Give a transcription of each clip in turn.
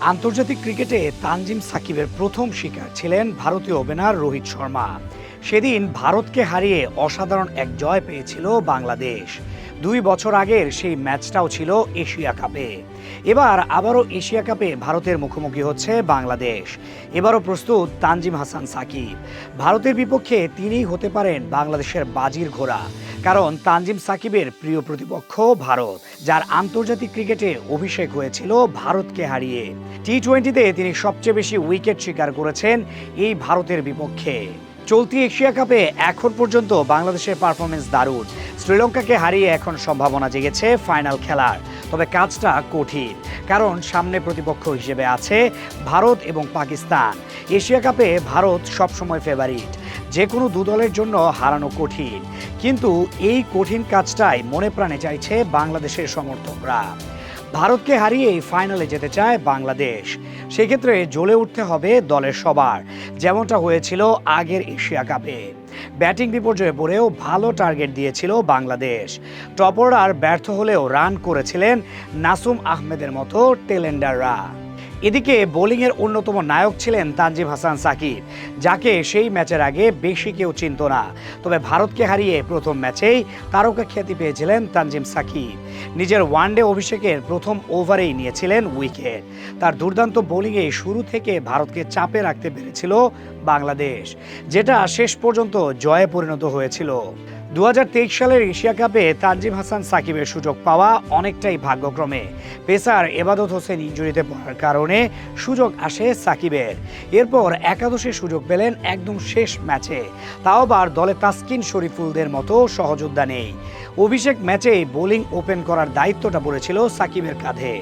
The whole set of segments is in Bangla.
আন্তর্জাতিক ক্রিকেটে তানজিম সাকিবের প্রথম শিকার ছিলেন ভারতীয় ওপেনার রোহিত শর্মা। সেদিন ভারতকে হারিয়ে অসাধারণ এক জয় পেয়েছিল বাংলাদেশ। দুই বছর আগের সেই ম্যাচটাও ছিল এশিয়া কাপে। এবার আবারও এশিয়া কাপে ভারতের মুখোমুখি হচ্ছে বাংলাদেশ। এবারও প্রস্তুত তানজিম হাসান সাকিব। ভারতের বিপক্ষে তিনিই হতে পারেন বাংলাদেশের বাজির ঘোড়া। কারণ তানজিম সাকিবের প্রিয় প্রতিপক্ষ ভারত, যার আন্তর্জাতিক ক্রিকেটে অভিষেক হয়েছিল ভারতকে হারিয়ে। টি টোয়েন্টিতে তিনি সবচেয়ে বেশি উইকেট শিকার করেছেন এই ভারতের বিপক্ষে। চলতি এশিয়া কাপে এখন পর্যন্ত বাংলাদেশের পারফরমেন্স দারুণ। শ্রীলঙ্কাকে হারিয়ে এখন সম্ভাবনা জেগেছে ফাইনাল খেলার। তবে কাজটা কঠিন, কারণ সামনে প্রতিপক্ষ হিসেবে আছে ভারত এবং পাকিস্তান। এশিয়া কাপে ভারত সবসময় ফেভারিট যে কোনো দু দলের জন্য হারানো কঠিন। কিন্তু এই কঠিন কাজটাই মনে প্রাণে চাইছে বাংলাদেশের সমর্থকরা। ভারতকে হারিয়েই ফাইনালে যেতে চায় বাংলাদেশ। সেক্ষেত্রে জ্বলে উঠতে হবে দলের সবার, যেমনটা হয়েছিল আগের এশিয়া কাপে। ব্যাটিং বিপর্যয়ে পড়েও ভালো টার্গেট দিয়েছিল বাংলাদেশ। টপ অর্ডার ব্যর্থ হলেও রান করেছিলেন নাসুম আহমেদের মতো টেলেন্ডাররা। এদিকে বোলিংয়ের অন্যতম নায়ক ছিলেন তানজিম হাসান সাকিব, যাকে সেই ম্যাচের আগে বেশি কেউ চিনত না। তবে ভারতকে হারিয়ে প্রথম ম্যাচেই তারকা খ্যাতি পেয়েছিলেন তানজিম সাকিব। নিজের ওয়ানডে অভিষেকের প্রথম ওভারেই নিয়েছিলেন উইকেট। তার দুর্দান্ত বোলিংয়ে শুরু থেকে ভারতকে চাপে রাখতে পেরেছিল বাংলাদেশ, যেটা শেষ পর্যন্ত জয়ে পরিণত হয়েছিল। দু হাজার তেইশ সালের এশিয়া কাপে তানজিম হাসান সাকিবের সুযোগ পাওয়া অনেকটাই ভাগ্যক্রমে। পেসার এবাদত হোসেন ইঞ্জুরিতে পড়ার কারণে সুযোগ আসে সাকিবের। এরপর একাদশে সুযোগ পেলেন একদম শেষ ম্যাচে। তাও আবার দলে তাসকিন শরীফুলদের মতো সহযোদ্ধা নেই। অভিষেক ম্যাচে বোলিং ওপেন করার দায়িত্বটা পড়েছিল সাকিবের কাঁধে।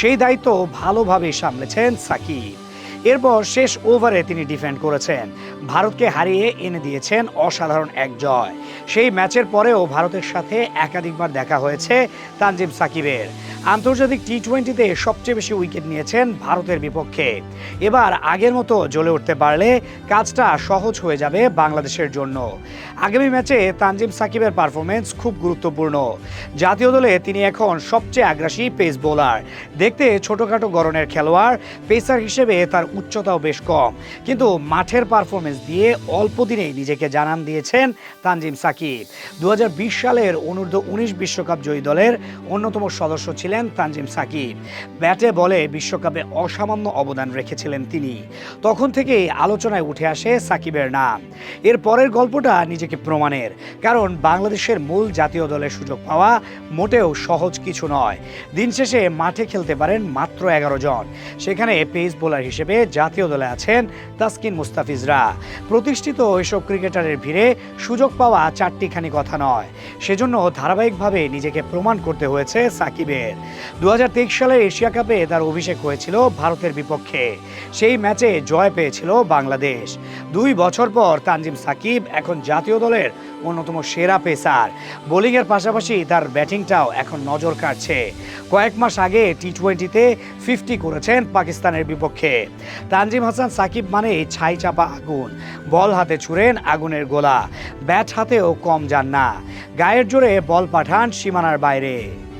সেই দায়িত্ব ভালোভাবে সামলেছেন সাকিব। এরপর শেষ ওভারে তিনি ডিফেন্ড করেছেন। ভারতকে হারিয়ে এনে দিয়েছেন অসাধারণ এক জয়। সেই ম্যাচের পরেও ভারতের সাথে একাধিকবার দেখা হয়েছে তানজিম সাকিবের। আন্তর্জাতিক টি টোয়েন্টিতে সবচেয়ে বেশি উইকেট নিয়েছেন ভারতের বিপক্ষে। এবার আগের মতো জ্বলে উঠতে পারলে কাজটা সহজ হয়ে যাবে বাংলাদেশের জন্য। আগামী ম্যাচে তানজিম সাকিবের পারফরমেন্স খুব গুরুত্বপূর্ণ। জাতীয় দলে তিনি এখন সবচেয়ে আগ্রাসী পেস বোলার। দেখতে ছোটখাটো গড়নের খেলোয়াড়, পেসার হিসেবে তার উচ্চতাও বেশ কম। কিন্তু মাঠের পারফরমেন্স দিয়ে অল্প দিনেই নিজেকে জানান দিয়েছেন তানজিম সাকিব। দু হাজার বিশ সালের অনূর্ধ্ব উনিশ বিশ্বকাপ জয়ী দলের অন্যতম সদস্য ছিলেন তানজিম সাকিব। ব্যাটে বলে বিশ্বকাপে অসামান্য অবদান রেখেছিলেন তিনি। তখন থেকেই আলোচনায় উঠে আসে সাকিবের নাম। এর পরের গল্পটা নিজেকে প্রমাণের। কারণ বাংলাদেশের মূল জাতীয় দলের সুযোগ পাওয়া মোটেও সহজ কিছু নয়। দিন শেষে মাঠে খেলতে পারেন মাত্র এগারো জন। সেখানে পেস বোলার হিসেবে জাতীয় দলে আছেন তাসকিন মুস্তাফিজরা। প্রতিষ্ঠিত এসব ক্রিকেটারের ভিড়ে সুযোগ পাওয়া চারটিখানি কথা নয়। সেজন্য ধারাবাহিকভাবে নিজেকে প্রমাণ করতে হয়েছে সাকিবের। দু সালের এশিয়া কাপে তার অভিষেক হয়েছিল ভারতের বিপক্ষে। সেই ম্যাচে জয় পেয়েছিল বাংলাদেশ। দুই বছর পর তানজিম সাকিব এখন জাতীয় দলের অন্যতম সেরা পেসার। বোলিংয়ের পাশাপাশি তার ব্যাটিংটাও এখন নজর কাটছে কয়েক মাস আগে টি টোয়েন্টিতে ফিফটি করেছেন পাকিস্তানের বিপক্ষে। তানজিম হাসান, সাকিব মানে ছাই চাপা আগুন। বল হাতে ছুড়েন আগুনের গোলা। ব্যাট হাতেও কম যান না। গায়ের জোরে বল পাঠান সীমানার বাইরে।